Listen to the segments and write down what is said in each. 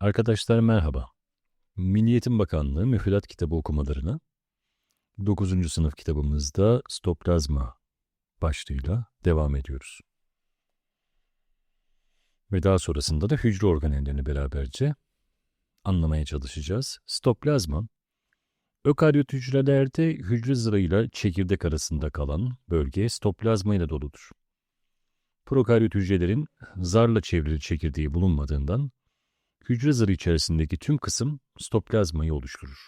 Arkadaşlar merhaba. Milli Eğitim Bakanlığı müfredat kitabı okumalarına 9. sınıf kitabımızda stoplazma başlığıyla devam ediyoruz. Ve daha sonrasında da hücre organellerini beraberce anlamaya çalışacağız. Stoplazma, ökaryot hücrelerde hücre zırhıyla çekirdek arasında kalan bölge stoplazma ile doludur. Prokaryot hücrelerin zarla çevrili çekirdeği bulunmadığından hücre zarı içerisindeki tüm kısım stoplazmayı oluşturur.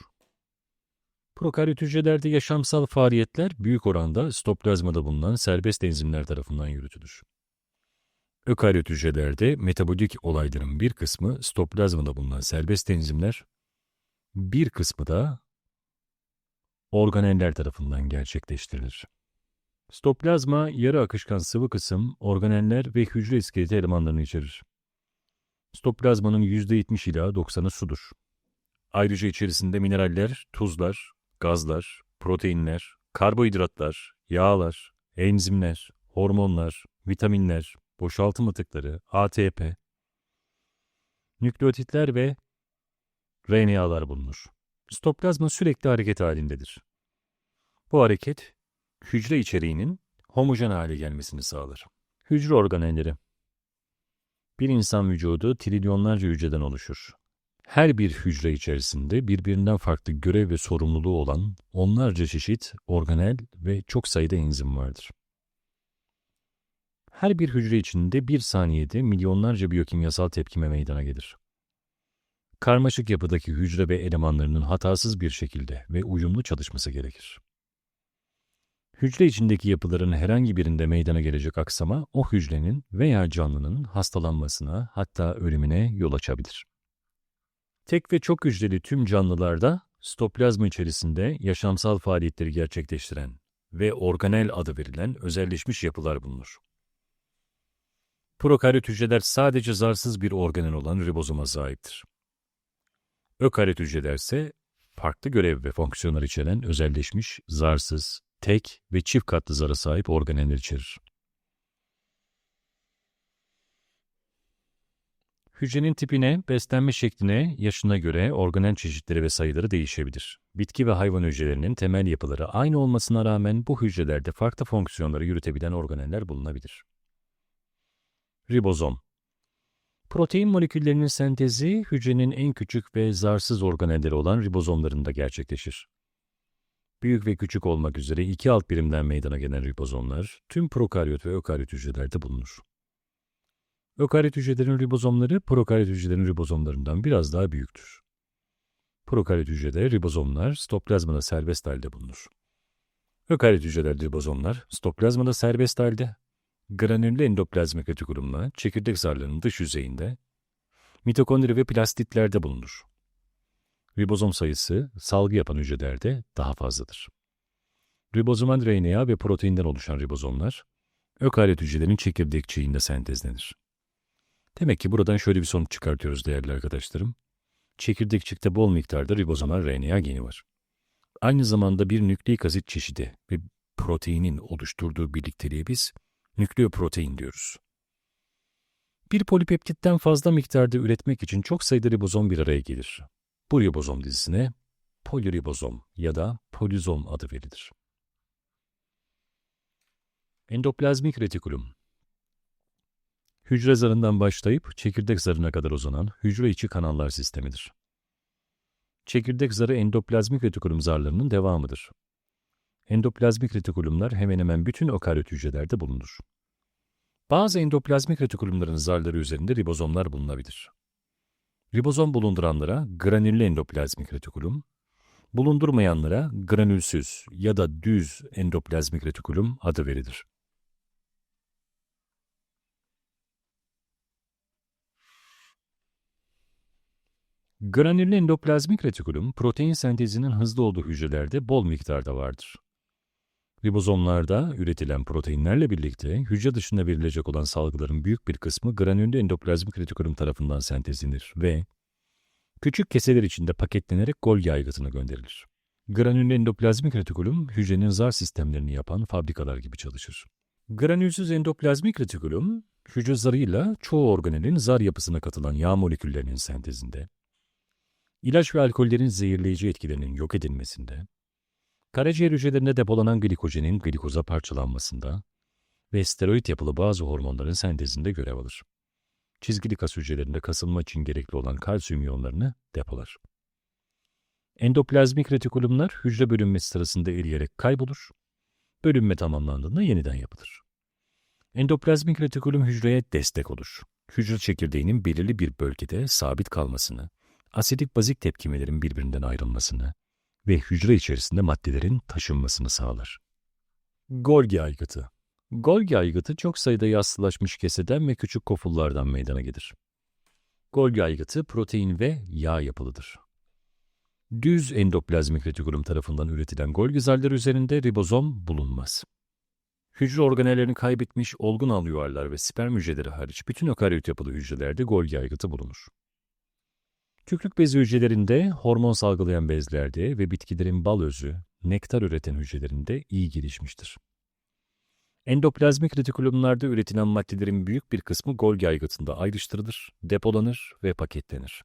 Prokaryot hücrelerde yaşamsal faaliyetler büyük oranda stoplazmada bulunan serbest enzimler tarafından yürütülür. Ökaryot hücrelerde metabolik olayların bir kısmı stoplazmada bulunan serbest enzimler, bir kısmı da organeller tarafından gerçekleştirilir. Stoplazma, yarı akışkan sıvı kısım, organeller ve hücre iskeleti elemanlarını içerir. Stoplazmanın %70 ila 90'ı sudur. Ayrıca içerisinde mineraller, tuzlar, gazlar, proteinler, karbonhidratlar, yağlar, enzimler, hormonlar, vitaminler, boşaltım atıkları, ATP, nükleotitler ve RNA'lar bulunur. Stoplazma sürekli hareket halindedir. Bu hareket, hücre içeriğinin homojen hale gelmesini sağlar. Hücre organelleri Bir insan vücudu trilyonlarca hücreden oluşur. Her bir hücre içerisinde birbirinden farklı görev ve sorumluluğu olan onlarca çeşit organel ve çok sayıda enzim vardır. Her bir hücre içinde bir saniyede milyonlarca biyokimyasal tepkime meydana gelir. Karmaşık yapıdaki hücre ve elemanlarının hatasız bir şekilde ve uyumlu çalışması gerekir. Hücre içindeki yapıların herhangi birinde meydana gelecek aksama o hücrenin veya canlının hastalanmasına hatta ölümüne yol açabilir. Tek ve çok hücreli tüm canlılarda stoplazma içerisinde yaşamsal faaliyetleri gerçekleştiren ve organel adı verilen özelleşmiş yapılar bulunur. Prokaryot hücreler sadece zarsız bir organel olan ribozoma sahiptir. Ökaryot hücreler ise farklı görev ve fonksiyonlar içeren özelleşmiş, zarsız, tek ve çift katlı zara sahip organeller içerir. Hücrenin tipine, beslenme şekline, yaşına göre organel çeşitleri ve sayıları değişebilir. Bitki ve hayvan hücrelerinin temel yapıları aynı olmasına rağmen bu hücrelerde farklı fonksiyonları yürütebilen organeller bulunabilir. Ribozom Protein moleküllerinin sentezi hücrenin en küçük ve zarsız organelleri olan ribozomlarında gerçekleşir. Büyük ve küçük olmak üzere iki alt birimden meydana gelen ribozomlar tüm prokaryot ve ökaryot hücrelerde bulunur. Ökaryot hücrelerin ribozomları prokaryot hücrelerin ribozomlarından biraz daha büyüktür. Prokaryot hücrede ribozomlar stoplazmada serbest halde bulunur. Ökaryot hücrelerde ribozomlar stoplazmada serbest halde, granüllü endoplazmik retikulumla çekirdek zarlarının dış yüzeyinde, mitokondri ve plastitlerde bulunur. Ribozom sayısı salgı yapan hücrelerde daha fazladır. Ribozomal RNA ve proteinden oluşan ribozomlar, ökaryot hücrelerin çekirdekçiğinde sentezlenir. Demek ki buradan şöyle bir sonuç çıkartıyoruz değerli arkadaşlarım. Çekirdekçikte bol miktarda ribozomal RNA geni var. Aynı zamanda bir nükleik asit çeşidi ve proteinin oluşturduğu birlikteliğe biz nükleoprotein diyoruz. Bir polipeptitten fazla miktarda üretmek için çok sayıda ribozom bir araya gelir. Bu ribozom dizisine poliribozom ya da polizom adı verilir. Endoplazmik retikulum Hücre zarından başlayıp çekirdek zarına kadar uzanan hücre içi kanallar sistemidir. Çekirdek zarı endoplazmik retikulum zarlarının devamıdır. Endoplazmik retikulumlar hemen hemen bütün okaryot hücrelerde bulunur. Bazı endoplazmik retikulumların zarları üzerinde ribozomlar bulunabilir. Ribozom bulunduranlara granüllü endoplazmik retikulum, bulundurmayanlara granülsüz ya da düz endoplazmik retikulum adı verilir. Granüllü endoplazmik retikulum, protein sentezinin hızlı olduğu hücrelerde bol miktarda vardır. Ribozomlarda üretilen proteinlerle birlikte hücre dışında verilecek olan salgıların büyük bir kısmı granüllü endoplazmik retikulum tarafından sentezlenir ve küçük keseler içinde paketlenerek Golgi aygıtına gönderilir. Granüllü endoplazmik retikulum, hücrenin zar sistemlerini yapan fabrikalar gibi çalışır. Granülsüz endoplazmik retikulum, hücre zarıyla çoğu organelin zar yapısına katılan yağ moleküllerinin sentezinde, ilaç ve alkollerin zehirleyici etkilerinin yok edilmesinde, karaciğer hücrelerinde depolanan glikojenin glikoza parçalanmasında ve steroid yapılı bazı hormonların sentezinde görev alır. Çizgili kas hücrelerinde kasılma için gerekli olan kalsiyum iyonlarını depolar. Endoplazmik retikulumlar hücre bölünmesi sırasında eriyerek kaybolur. Bölünme tamamlandığında yeniden yapılır. Endoplazmik retikulum hücreye destek olur. Hücre çekirdeğinin belirli bir bölgede sabit kalmasını, asidik bazik tepkimelerin birbirinden ayrılmasını ve hücre içerisinde maddelerin taşınmasını sağlar. Golgi aygıtı Golgi aygıtı çok sayıda yassılaşmış keseden ve küçük kofullardan meydana gelir. Golgi aygıtı protein ve yağ yapılıdır. Düz endoplazmik retikulum tarafından üretilen Golgi zarları üzerinde ribozom bulunmaz. Hücre organellerini kaybetmiş olgun alüvarlar ve sperm hücreleri hariç bütün ökaryot yapılı hücrelerde Golgi aygıtı bulunur. Tükrük bezi hücrelerinde, hormon salgılayan bezlerde ve bitkilerin bal özü, nektar üreten hücrelerinde iyi gelişmiştir. Endoplazmik retikulumlarda üretilen maddelerin büyük bir kısmı Golgi aygıtında ayrıştırılır, depolanır ve paketlenir.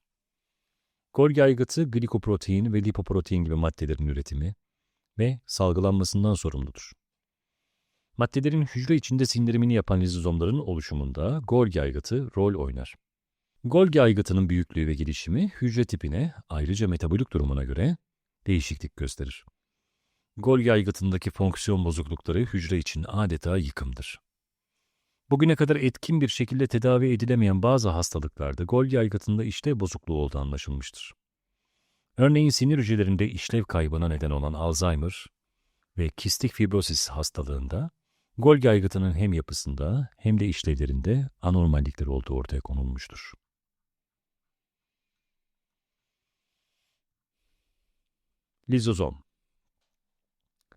Golgi aygıtı glikoprotein ve lipoprotein gibi maddelerin üretimi ve salgılanmasından sorumludur. Maddelerin hücre içinde sindirimini yapan lizozomların oluşumunda Golgi aygıtı rol oynar. Golgi aygıtının büyüklüğü ve gelişimi hücre tipine ayrıca metabolik durumuna göre değişiklik gösterir. Golgi aygıtındaki fonksiyon bozuklukları hücre için adeta yıkımdır. Bugüne kadar etkin bir şekilde tedavi edilemeyen bazı hastalıklarda Golgi aygıtında işlev bozukluğu olduğu anlaşılmıştır. Örneğin sinir hücrelerinde işlev kaybına neden olan Alzheimer ve kistik fibrosis hastalığında Golgi aygıtının hem yapısında hem de işlevlerinde anormallikler olduğu ortaya konulmuştur. Lizozom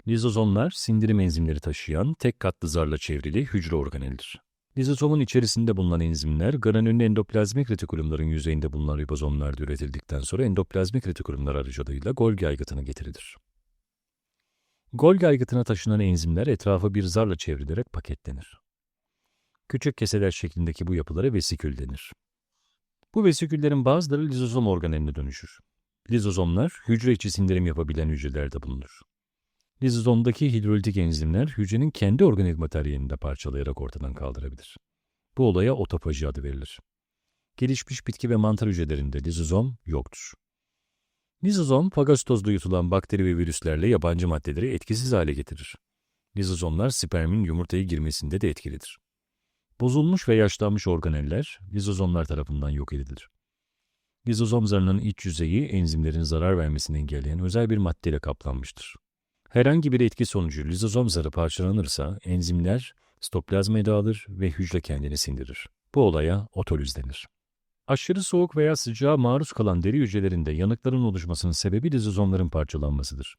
Lizozomlar sindirim enzimleri taşıyan tek katlı zarla çevrili hücre organelidir. Lizozomun içerisinde bulunan enzimler granülün endoplazmik retikulumların yüzeyinde bulunan ribozomlarda üretildikten sonra endoplazmik retikulumlar aracılığıyla Golgi aygıtına getirilir. Golgi aygıtına taşınan enzimler etrafı bir zarla çevrilerek paketlenir. Küçük keseler şeklindeki bu yapılara vesikül denir. Bu vesiküllerin bazıları lizozom organeline dönüşür. Lizozomlar hücre içi sindirim yapabilen hücrelerde bulunur. Lizozomdaki hidrolitik enzimler hücrenin kendi organik materyalini de parçalayarak ortadan kaldırabilir. Bu olaya otofaji adı verilir. Gelişmiş bitki ve mantar hücrelerinde lizozom yoktur. Lizozom, fagositozda yutulan bakteri ve virüslerle yabancı maddeleri etkisiz hale getirir. Lizozomlar spermin yumurtaya girmesinde de etkilidir. Bozulmuş ve yaşlanmış organeller lizozomlar tarafından yok edilir. Lizozom zarının iç yüzeyi enzimlerin zarar vermesini engelleyen özel bir maddeyle kaplanmıştır. Herhangi bir etki sonucu lizozom zarı parçalanırsa enzimler stoplazmaya dağılır ve hücre kendini sindirir. Bu olaya otolüz denir. Aşırı soğuk veya sıcağa maruz kalan deri hücrelerinde yanıkların oluşmasının sebebi lizozomların parçalanmasıdır.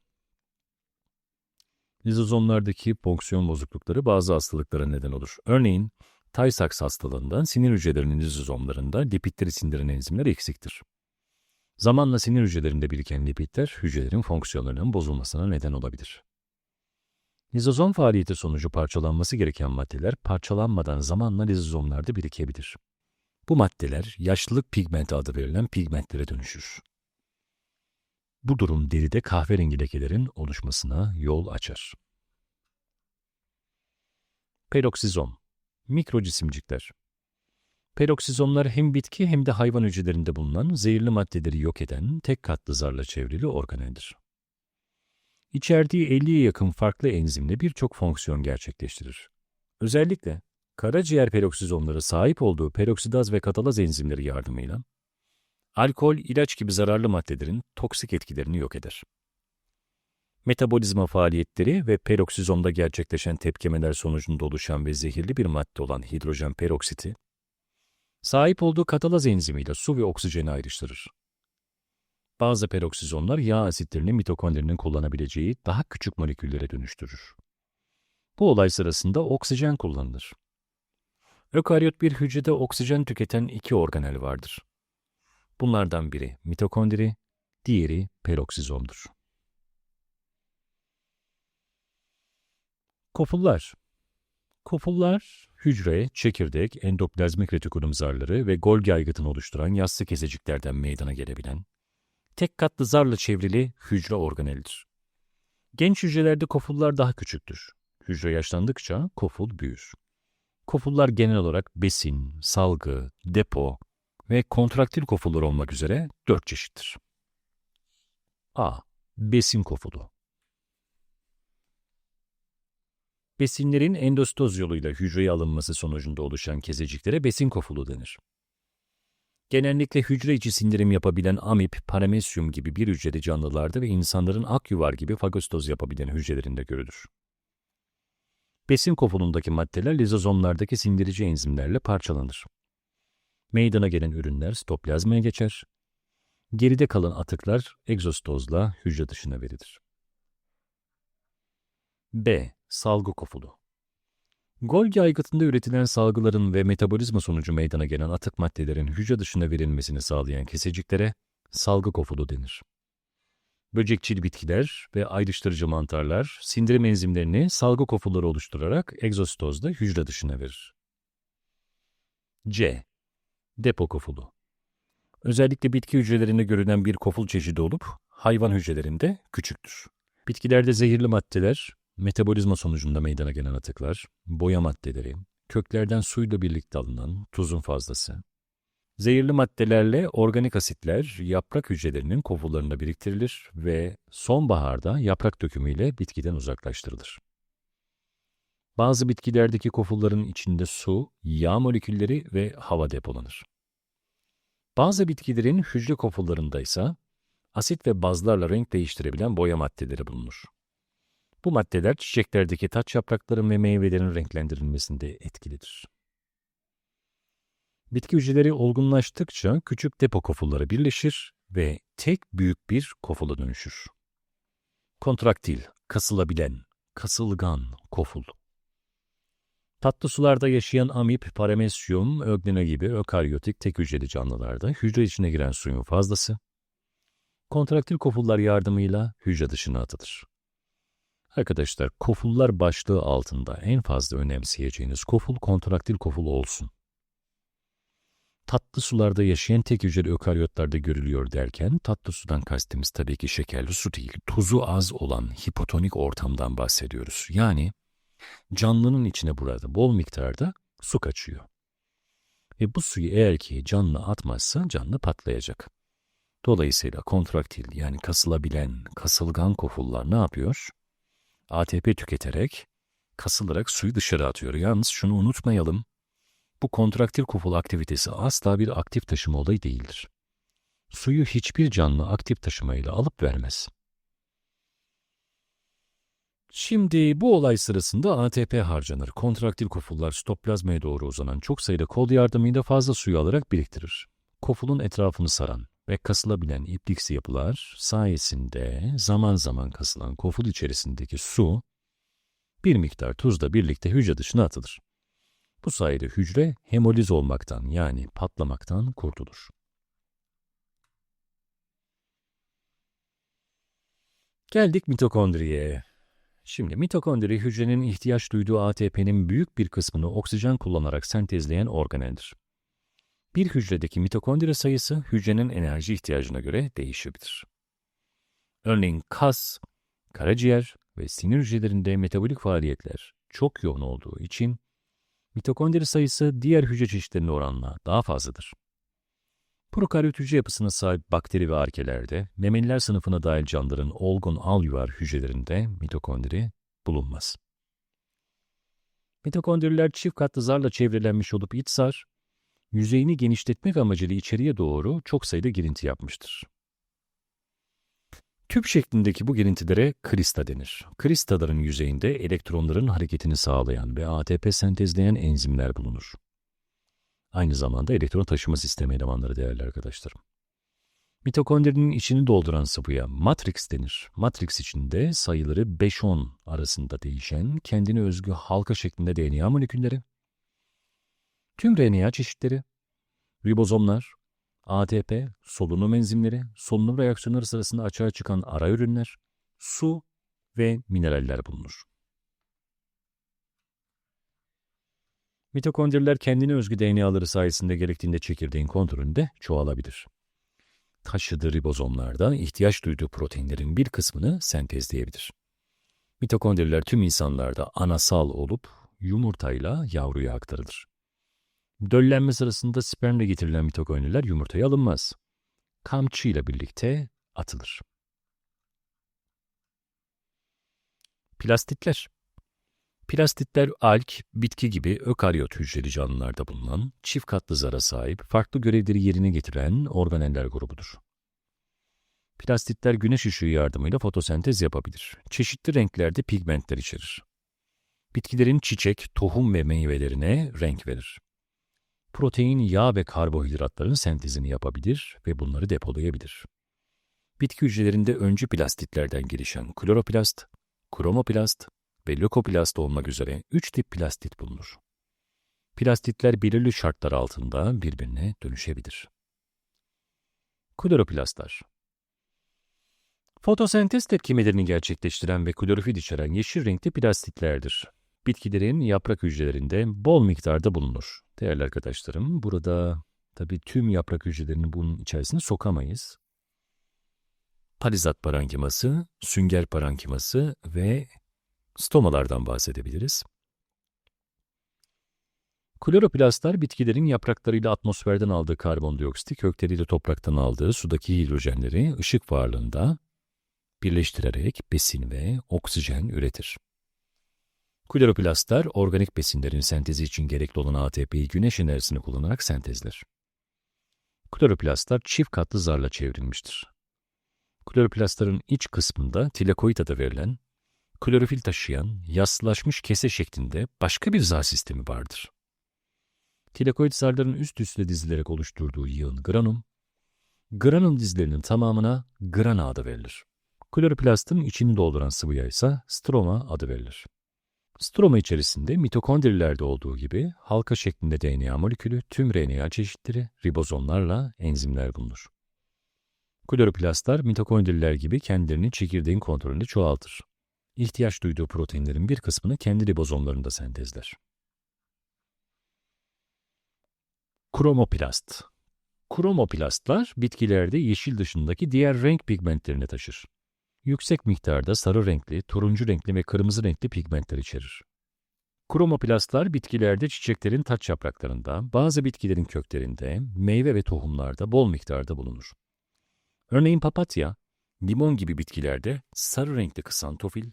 Lizozomlardaki fonksiyon bozuklukları bazı hastalıklara neden olur. Örneğin, Tay-Sachs hastalığında sinir hücrelerinin lizozomlarında lipidleri sindiren enzimler eksiktir. Zamanla sinir hücrelerinde biriken lipidler hücrelerin fonksiyonlarının bozulmasına neden olabilir. Lizozom faaliyeti sonucu parçalanması gereken maddeler parçalanmadan zamanla lizozomlarda birikebilir. Bu maddeler yaşlılık pigmenti adı verilen pigmentlere dönüşür. Bu durum deride kahverengi lekelerin oluşmasına yol açar. Peroksizom Mikro cisimcikler Peroksizomlar hem bitki hem de hayvan hücrelerinde bulunan zehirli maddeleri yok eden tek katlı zarla çevrili organeldir. İçerdiği 50'ye yakın farklı enzimle birçok fonksiyon gerçekleştirir. Özellikle karaciğer peroksizomları sahip olduğu peroksidaz ve katalaz enzimleri yardımıyla alkol, ilaç gibi zararlı maddelerin toksik etkilerini yok eder. Metabolizma faaliyetleri ve peroksizomda gerçekleşen tepkimeler sonucunda oluşan ve zehirli bir madde olan hidrojen peroksiti, sahip olduğu katalaz enzimiyle su ve oksijeni ayrıştırır. Bazı peroksizomlar yağ asitlerini mitokondrinin kullanabileceği daha küçük moleküllere dönüştürür. Bu olay sırasında oksijen kullanılır. Ökaryot bir hücrede oksijen tüketen iki organel vardır. Bunlardan biri mitokondri, diğeri peroksizomdur. Kofullar Kofullar, hücre, çekirdek, endoplazmik retikulum zarları ve Golgi aygıtını oluşturan yassı keseciklerden meydana gelebilen, tek katlı zarla çevrili hücre organelidir. Genç hücrelerde kofullar daha küçüktür. Hücre yaşlandıkça koful büyür. Kofullar genel olarak besin, salgı, depo ve kontraktil kofullar olmak üzere dört çeşittir. A. Besin kofulu Besinlerin endostoz yoluyla hücreye alınması sonucunda oluşan keseciklere besin kofulu denir. Genellikle hücre içi sindirim yapabilen amip, paramesyum gibi bir hücrede canlılarda ve insanların akyuvar gibi fagostoz yapabilen hücrelerinde görülür. Besin kofulundaki maddeler lizozomlardaki sindirici enzimlerle parçalanır. Meydana gelen ürünler stoplazmaya geçer. Geride kalan atıklar egzostozla hücre dışına verilir. B. Salgı kofulu Golgi aygıtında üretilen salgıların ve metabolizma sonucu meydana gelen atık maddelerin hücre dışına verilmesini sağlayan keseciklere salgı kofulu denir. Böcekçil bitkiler ve ayrıştırıcı mantarlar sindirim enzimlerini salgı kofulları oluşturarak egzostozda hücre dışına verir. C. Depo kofulu Özellikle bitki hücrelerinde görülen bir koful çeşidi olup hayvan hücrelerinde küçüktür. Bitkilerde zehirli maddeler, metabolizma sonucunda meydana gelen atıklar, boya maddeleri, köklerden suyla birlikte alınan tuzun fazlası, zehirli maddelerle organik asitler yaprak hücrelerinin kofullarında biriktirilir ve sonbaharda yaprak dökümüyle bitkiden uzaklaştırılır. Bazı bitkilerdeki kofulların içinde su, yağ molekülleri ve hava depolanır. Bazı bitkilerin hücre kofullarında ise asit ve bazlarla renk değiştirebilen boya maddeleri bulunur. Bu maddeler çiçeklerdeki taç yaprakların ve meyvelerin renklendirilmesinde etkilidir. Bitki hücreleri olgunlaştıkça küçük depo kofulları birleşir ve tek büyük bir kofula dönüşür. Kontraktil, kasılabilen, kasılgan koful. Tatlı sularda yaşayan amip, paramesyum, öglena gibi ökaryotik tek hücreli canlılarda hücre içine giren suyun fazlası, kontraktil kofullar yardımıyla hücre dışına atılır. Arkadaşlar kofullar başlığı altında en fazla önemseyeceğiniz koful kontraktil koful olsun. Tatlı sularda yaşayan tek hücreli ökaryotlarda görülüyor derken tatlı sudan kastimiz tabii ki şekerli su değil, tuzu az olan hipotonik ortamdan bahsediyoruz. Yani canlının içine burada bol miktarda su kaçıyor. Ve bu suyu eğer ki canlı atmazsa canlı patlayacak. Dolayısıyla kontraktil yani kasılabilen, kasılgan kofullar ne yapıyor? ATP tüketerek, kasılarak suyu dışarı atıyor. Yalnız şunu unutmayalım, bu kontraktil koful aktivitesi asla bir aktif taşıma olayı değildir. Suyu hiçbir canlı aktif taşımayla alıp vermez. Şimdi bu olay sırasında ATP harcanır. Kontraktil kofullar stoplazmaya doğru uzanan çok sayıda kol yardımıyla fazla suyu alarak biriktirir. Kofulun etrafını saran ve kasılabilen ipliksi yapılar sayesinde zaman zaman kasılan koful içerisindeki su bir miktar tuzla birlikte hücre dışına atılır. Bu sayede hücre hemoliz olmaktan yani patlamaktan kurtulur. Geldik mitokondriye. Şimdi mitokondri hücrenin ihtiyaç duyduğu ATP'nin büyük bir kısmını oksijen kullanarak sentezleyen organeldir. Bir hücredeki mitokondri sayısı hücrenin enerji ihtiyacına göre değişebilir. Örneğin kas, karaciğer ve sinir hücrelerinde metabolik faaliyetler çok yoğun olduğu için mitokondri sayısı diğer hücre çeşitlerine oranla daha fazladır. Prokaryot hücre yapısına sahip bakteri ve arkelerde, memeliler sınıfına dahil canlıların olgun alüvar hücrelerinde mitokondri bulunmaz. Mitokondriler çift katlı zarla çevrelenmiş olup iç zar, yüzeyini genişletmek amacıyla içeriye doğru çok sayıda girinti yapmıştır. Tüp şeklindeki bu girintilere krista denir. Kristaların yüzeyinde elektronların hareketini sağlayan ve ATP sentezleyen enzimler bulunur. Aynı zamanda elektron taşıma sistemi elemanları değerli arkadaşlarım. Mitokondrinin içini dolduran sıvıya matrix denir. Matrix içinde sayıları 5-10 arasında değişen kendine özgü halka şeklinde DNA molekülleri, tüm RNA çeşitleri, ribozomlar, ATP, solunum enzimleri, solunum reaksiyonları sırasında açığa çıkan ara ürünler, su ve mineraller bulunur. Mitokondriler kendine özgü DNA'ları sayesinde gerektiğinde çekirdeğin kontrolünde çoğalabilir. Taşıdığı ribozomlarda ihtiyaç duyduğu proteinlerin bir kısmını sentezleyebilir. Mitokondriler tüm insanlarda anasal olup yumurtayla yavruya aktarılır. Döllenme sırasında spermle getirilen mitokondriler yumurtaya alınmaz. Kamçı ile birlikte atılır. Plastitler Plastitler alg, bitki gibi ökaryot hücreli canlılarda bulunan, çift katlı zara sahip, farklı görevleri yerine getiren organeller grubudur. Plastitler güneş ışığı yardımıyla fotosentez yapabilir. Çeşitli renklerde pigmentler içerir. Bitkilerin çiçek, tohum ve meyvelerine renk verir. Protein, yağ ve karbohidratların sentezini yapabilir ve bunları depolayabilir. Bitki hücrelerinde öncü plastitlerden gelişen kloroplast, kromoplast ve lökoplast olmak üzere üç tip plastit bulunur. Plastitler belirli şartlar altında birbirine dönüşebilir. Kloroplastlar Fotosentez tepkimelerini gerçekleştiren ve klorofil içeren yeşil renkli plastitlerdir. Bitkilerin yaprak hücrelerinde bol miktarda bulunur. Değerli arkadaşlarım, burada tabii tüm yaprak hücrelerini bunun içerisine sokamayız. Palizat parankiması, sünger parankiması ve stomalardan bahsedebiliriz. Kloroplastlar bitkilerin yapraklarıyla atmosferden aldığı karbondioksiti, kökleriyle topraktan aldığı sudaki hidrojenleri ışık varlığında birleştirerek besin ve oksijen üretir. Kloroplastlar organik besinlerin sentezi için gerekli olan ATP'yi güneş enerjisini kullanarak sentezler. Kloroplastlar çift katlı zarla çevrilmiştir. Kloroplastların iç kısmında tilakoid adı verilen, klorofil taşıyan, yaslaşmış kese şeklinde başka bir zar sistemi vardır. Tilakoid zarların üst üste dizilerek oluşturduğu yığın granum, granum dizilerinin tamamına grana adı verilir. Kloroplastın içini dolduran sıvıya ise stroma adı verilir. Stroma içerisinde mitokondrilerde olduğu gibi halka şeklinde DNA molekülü, tüm RNA çeşitleri, ribozomlarla enzimler bulunur. Kloroplastlar mitokondriler gibi kendilerini çekirdeğin kontrolünde çoğaltır. İhtiyaç duyduğu proteinlerin bir kısmını kendi ribozomlarında sentezler. Kromoplast Kromoplastlar bitkilerde yeşil dışındaki diğer renk pigmentlerini taşır. Yüksek miktarda sarı renkli, turuncu renkli ve kırmızı renkli pigmentler içerir. Kromoplastlar bitkilerde çiçeklerin taç yapraklarında, bazı bitkilerin köklerinde, meyve ve tohumlarda bol miktarda bulunur. Örneğin papatya, limon gibi bitkilerde sarı renkli kısantofil,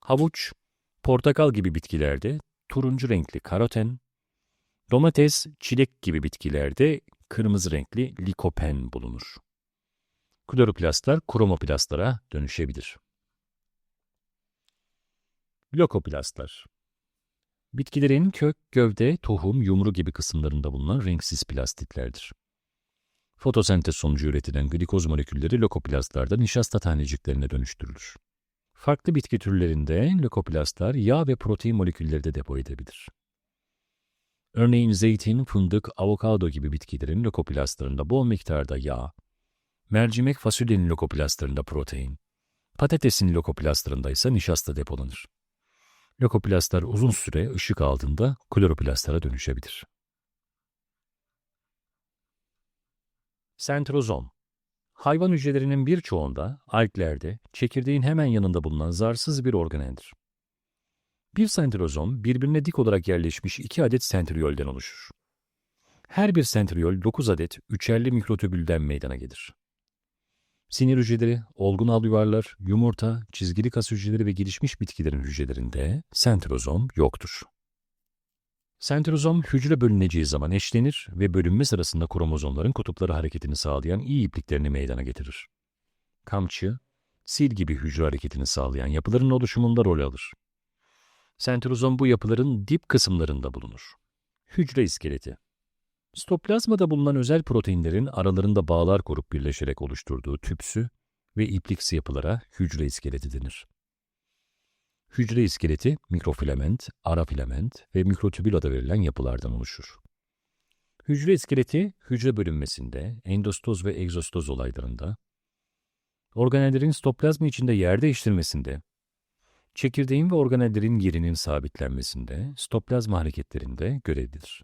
havuç, portakal gibi bitkilerde turuncu renkli karoten, domates, çilek gibi bitkilerde kırmızı renkli likopen bulunur. Kloroplastlar kromoplastlara dönüşebilir. Lokoplastlar Bitkilerin kök, gövde, tohum, yumru gibi kısımlarında bulunan renksiz plastitlerdir. Fotosentez sonucu üretilen glikoz molekülleri lokoplastlarda nişasta taneciklerine dönüştürülür. Farklı bitki türlerinde lokoplastlar yağ ve protein molekülleri de depo edebilir. Örneğin zeytin, fındık, avokado gibi bitkilerin lokoplastlarında bol miktarda yağ, mercimek fasulyenin lokoplastlarında protein, patatesin lokoplastlarında ise nişasta depolanır. Lokoplastlar uzun süre ışık aldığında kloroplastlara dönüşebilir. Sentrozom Hayvan hücrelerinin birçoğunda, alglerde, çekirdeğin hemen yanında bulunan zarsız bir organeldir. Bir sentrozom, birbirine dik olarak yerleşmiş iki adet sentriolden oluşur. Her bir sentriol 9 adet üçerli mikrotübülden meydana gelir. Sinir hücreleri, olgun al yuvarlar, yumurta, çizgili kas hücreleri ve gelişmiş bitkilerin hücrelerinde sentrozom yoktur. Sentrozom hücre bölüneceği zaman eşlenir ve bölünme sırasında kromozomların kutupları hareketini sağlayan iyi ipliklerini meydana getirir. Kamçı, sil gibi hücre hareketini sağlayan yapıların oluşumunda rol alır. Sentrozom bu yapıların dip kısımlarında bulunur. Hücre iskeleti Stoplazmada bulunan özel proteinlerin aralarında bağlar kurup birleşerek oluşturduğu tüpsü ve ipliksi yapılara hücre iskeleti denir. Hücre iskeleti mikrofilament, ara filament ve mikrotübül adı verilen yapılardan oluşur. Hücre iskeleti hücre bölünmesinde, endostoz ve egzostoz olaylarında, organellerin stoplazma içinde yer değiştirmesinde, çekirdeğin ve organellerin yerinin sabitlenmesinde, stoplazma hareketlerinde görevlidir.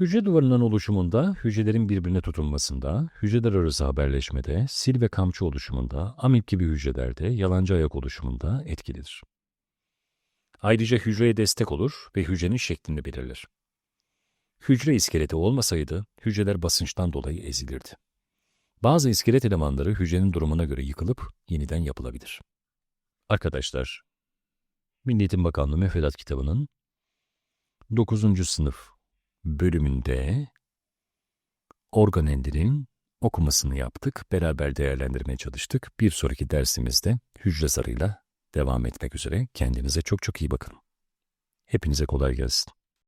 Hücre duvarının oluşumunda, hücrelerin birbirine tutunmasında, hücreler arası haberleşmede, sil ve kamçı oluşumunda, amip gibi hücrelerde, yalancı ayak oluşumunda etkilidir. Ayrıca hücreye destek olur ve hücrenin şeklini belirler. Hücre iskeleti olmasaydı, hücreler basınçtan dolayı ezilirdi. Bazı iskelet elemanları hücrenin durumuna göre yıkılıp yeniden yapılabilir. Arkadaşlar, Milli Eğitim Bakanlığı Müfredat Kitabı'nın 9. sınıf bölümünde organellerin okumasını yaptık. Beraber değerlendirmeye çalıştık. Bir sonraki dersimizde hücre zarıyla devam etmek üzere. Kendinize çok çok iyi bakın. Hepinize kolay gelsin.